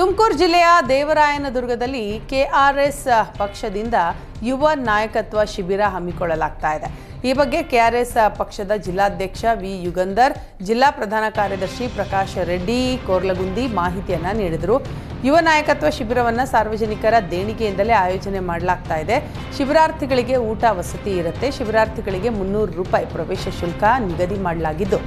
ತುಮಕೂರು ಜಿಲ್ಲೆಯ ದೇವರಾಯನದುರ್ಗದಲ್ಲಿ ಕೆಆರ್ಎಸ್ ಪಕ್ಷದಿಂದ ಯುವ ನಾಯಕತ್ವ ಶಿಬಿರ ಹಮ್ಮಿಕೊಳ್ಳಲಾಗ್ತಾ ಇದೆ. ಈ ಬಗ್ಗೆ ಕೆಆರ್ಎಸ್ ಪಕ್ಷದ ಜಿಲ್ಲಾಧ್ಯಕ್ಷ ವಿ. ಯುಗಂಧರ್, ಜಿಲ್ಲಾ ಪ್ರಧಾನ ಕಾರ್ಯದರ್ಶಿ ಪ್ರಕಾಶ್ ರೆಡ್ಡಿ ಕೋರ್ಲಗುಂದಿ ಮಾಹಿತಿಯನ್ನು ನೀಡಿದರು. ಯುವ ನಾಯಕತ್ವ ಶಿಬಿರವನ್ನು ಸಾರ್ವಜನಿಕರ ದೇಣಿಗೆಯಿಂದಲೇ ಆಯೋಜನೆ ಮಾಡಲಾಗ್ತಾ ಇದೆ. ಶಿಬಿರಾರ್ಥಿಗಳಿಗೆ ಊಟ ವಸತಿ ಇರುತ್ತೆ. ಶಿಬಿರಾರ್ಥಿಗಳಿಗೆ ಮುನ್ನೂರು ರೂಪಾಯಿ ಪ್ರವೇಶ ಶುಲ್ಕ ನಿಗದಿ ಮಾಡಲಾಗಿದ್ದು.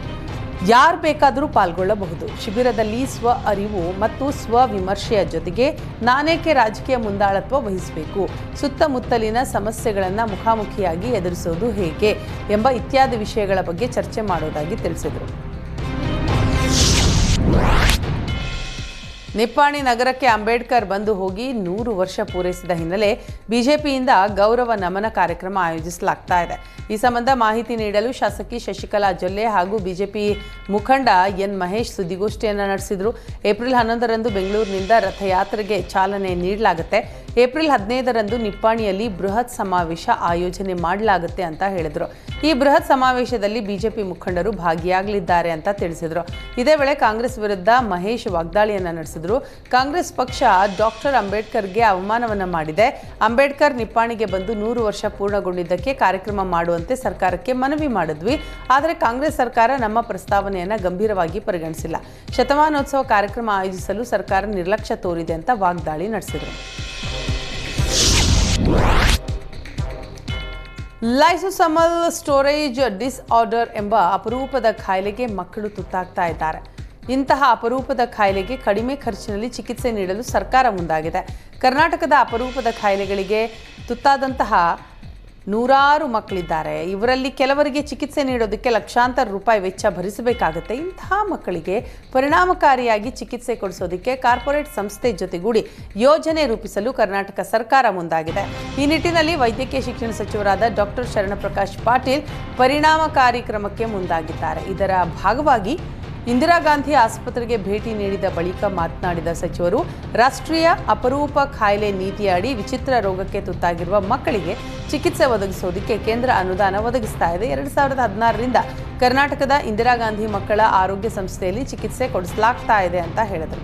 ಯಾರು ಬೇಕಾದರೂ ಪಾಲ್ಗೊಳ್ಳಬಹುದು. ಶಿಬಿರದಲ್ಲಿ ಸ್ವ ಅರಿವು ಮತ್ತು ಸ್ವ ವಿಮರ್ಶೆಯ ಜೊತೆಗೆ ನಾನೇಕೆ ರಾಜಕೀಯ ಮುಂದಾಳತ್ವ ವಹಿಸಬೇಕು? ಸುತ್ತಮುತ್ತಲಿನ ಸಮಸ್ಯೆಗಳನ್ನು ಮುಖಾಮುಖಿಯಾಗಿ ಎದುರಿಸೋದು ಹೇಗೆ? ಎಂಬ ಇತ್ಯಾದಿ ವಿಷಯಗಳ ಬಗ್ಗೆ ಚರ್ಚೆ ಮಾಡೋದಾಗಿ ತಿಳಿಸಿದರು. ನಿಪ್ಪಾಣಿ ನಗರಕ್ಕೆ ಅಂಬೇಡ್ಕರ್ ಬಂದು ಹೋಗಿ ನೂರು ವರ್ಷ ಪೂರೈಸಿದ ಹಿನ್ನೆಲೆ ಬಿಜೆಪಿಯಿಂದ ಗೌರವ ನಮನ ಕಾರ್ಯಕ್ರಮ ಆಯೋಜಿಸಲಾಗ್ತಾ ಇದೆ. ಈ ಸಂಬಂಧ ಮಾಹಿತಿ ನೀಡಲು ಶಾಸಕಿ ಶಶಿಕಲಾ ಜೊಲ್ಲೆ ಹಾಗೂ ಬಿಜೆಪಿ ಮುಖಂಡ ಎನ್ ಮಹೇಶ್ ಸುದ್ದಿಗೋಷ್ಠಿಯನ್ನು ನಡೆಸಿದರು. ಏಪ್ರಿಲ್ ಹನ್ನೊಂದರಂದು ಬೆಂಗಳೂರಿನಿಂದ ರಥಯಾತ್ರೆಗೆ ಚಾಲನೆ ನೀಡಲಾಗುತ್ತೆ. ಏಪ್ರಿಲ್ ಹದಿನೈದರಂದು ನಿಪ್ಪಾಣಿಯಲ್ಲಿ ಬೃಹತ್ ಸಮಾವೇಶ ಆಯೋಜನೆ ಮಾಡಲಾಗುತ್ತೆ ಅಂತ ಹೇಳಿದರು. ಈ ಬೃಹತ್ ಸಮಾವೇಶದಲ್ಲಿ ಬಿಜೆಪಿ ಮುಖಂಡರು ಭಾಗಿಯಾಗಲಿದ್ದಾರೆ ಅಂತ ತಿಳಿಸಿದರು. ಇದೇ ವೇಳೆ ಕಾಂಗ್ರೆಸ್ ವಿರುದ್ಧ ಮಹೇಶ್ ವಾಗ್ದಾಳಿಯನ್ನ ನಡೆಸಿದರು. ಕಾಂಗ್ರೆಸ್ ಪಕ್ಷ ಡಾಕ್ಟರ್ ಅಂಬೇಡ್ಕರ್ಗೆ ಅವಮಾನವನ್ನ ಮಾಡಿದೆ. ಅಂಬೇಡ್ಕರ್ ನಿಪ್ಪಾಣಿಗೆ ಬಂದು ನೂರು ವರ್ಷ ಪೂರ್ಣಗೊಂಡಿದ್ದಕ್ಕೆ ಕಾರ್ಯಕ್ರಮ ಮಾಡುವಂತೆ ಸರ್ಕಾರಕ್ಕೆ ಮನವಿ ಮಾಡಿದ್ವಿ. ಆದರೆ ಕಾಂಗ್ರೆಸ್ ಸರ್ಕಾರ ನಮ್ಮ ಪ್ರಸ್ತಾವನೆಯನ್ನು ಗಂಭೀರವಾಗಿ ಪರಿಗಣಿಸಿಲ್ಲ. ಶತಮಾನೋತ್ಸವ ಕಾರ್ಯಕ್ರಮ ಆಯೋಜಿಸಲು ಸರ್ಕಾರ ನಿರ್ಲಕ್ಷ್ಯ ತೋರಿದೆ ಅಂತ ವಾಗ್ದಾಳಿ ನಡೆಸಿದರು. ಲೈಸೋಸಮಲ್ ಸ್ಟೋರೇಜ್ ಡಿಸ್ಆರ್ಡರ್ ಎಂಬ ಅಪರೂಪದ ಖಾಯಿಲೆಗೆ ಮಕ್ಕಳು ತುತ್ತಾಗ್ತಾ ಇದ್ದಾರೆ. ಇಂತಹ ಅಪರೂಪದ ಖಾಯಿಲೆಗೆ ಕಡಿಮೆ ಖರ್ಚಿನಲ್ಲಿ ಚಿಕಿತ್ಸೆ ನೀಡಲು ಸರ್ಕಾರ ಮುಂದಾಗಿದೆ. ಕರ್ನಾಟಕದ ಅಪರೂಪದ ಖಾಯಿಲೆಗಳಿಗೆ ತುತ್ತಾದಂತಹ ನೂರಾರು ಮಕ್ಕಳಿದ್ದಾರೆ. ಇವರಲ್ಲಿ ಕೆಲವರಿಗೆ ಚಿಕಿತ್ಸೆ ನೀಡೋದಕ್ಕೆ ಲಕ್ಷಾಂತರ ರೂಪಾಯಿ ವೆಚ್ಚ ಭರಿಸಬೇಕಾಗುತ್ತೆ. ಇಂತಹ ಮಕ್ಕಳಿಗೆ ಪರಿಣಾಮಕಾರಿಯಾಗಿ ಚಿಕಿತ್ಸೆ ಕೊಡಿಸೋದಕ್ಕೆ ಕಾರ್ಪೊರೇಟ್ ಸಂಸ್ಥೆ ಜೊತೆಗೂಡಿ ಯೋಜನೆ ರೂಪಿಸಲು ಕರ್ನಾಟಕ ಸರ್ಕಾರ ಮುಂದಾಗಿದೆ. ಈ ನಿಟ್ಟಿನಲ್ಲಿ ವೈದ್ಯಕೀಯ ಶಿಕ್ಷಣ ಸಚಿವರಾದ ಡಾಕ್ಟರ್ ಶರಣಪ್ರಕಾಶ್ ಪಾಟೀಲ್ ಪರಿಣಾಮಕಾರಿ ಕ್ರಮಕ್ಕೆ ಮುಂದಾಗಿದ್ದಾರೆ. ಇದರ ಭಾಗವಾಗಿ ಇಂದಿರಾ ಗಾಂಧಿ ಆಸ್ಪತ್ರೆಗೆ ಭೇಟಿ ನೀಡಿದ ಬಳಿಕ ಮಾತನಾಡಿದ ಸಚಿವರು, ರಾಷ್ಟ್ರೀಯ ಅಪರೂಪ ಕಾಯಿಲೆ ನೀತಿಯ ಅಡಿ ವಿಚಿತ್ರ ರೋಗಕ್ಕೆ ತುತ್ತಾಗಿರುವ ಮಕ್ಕಳಿಗೆ ಚಿಕಿತ್ಸೆ ಒದಗಿಸೋದಕ್ಕೆ ಕೇಂದ್ರ ಅನುದಾನ ಒದಗಿಸ್ತಾ ಇದೆ. ಎರಡು ಸಾವಿರದ ಹದಿನಾರರಿಂದ ಕರ್ನಾಟಕದ ಇಂದಿರಾ ಗಾಂಧಿ ಮಕ್ಕಳ ಆರೋಗ್ಯ ಸಂಸ್ಥೆಯಲ್ಲಿ ಚಿಕಿತ್ಸೆ ಕೊಡಿಸಲಾಗ್ತಾ ಇದೆ ಅಂತ ಹೇಳಿದರು.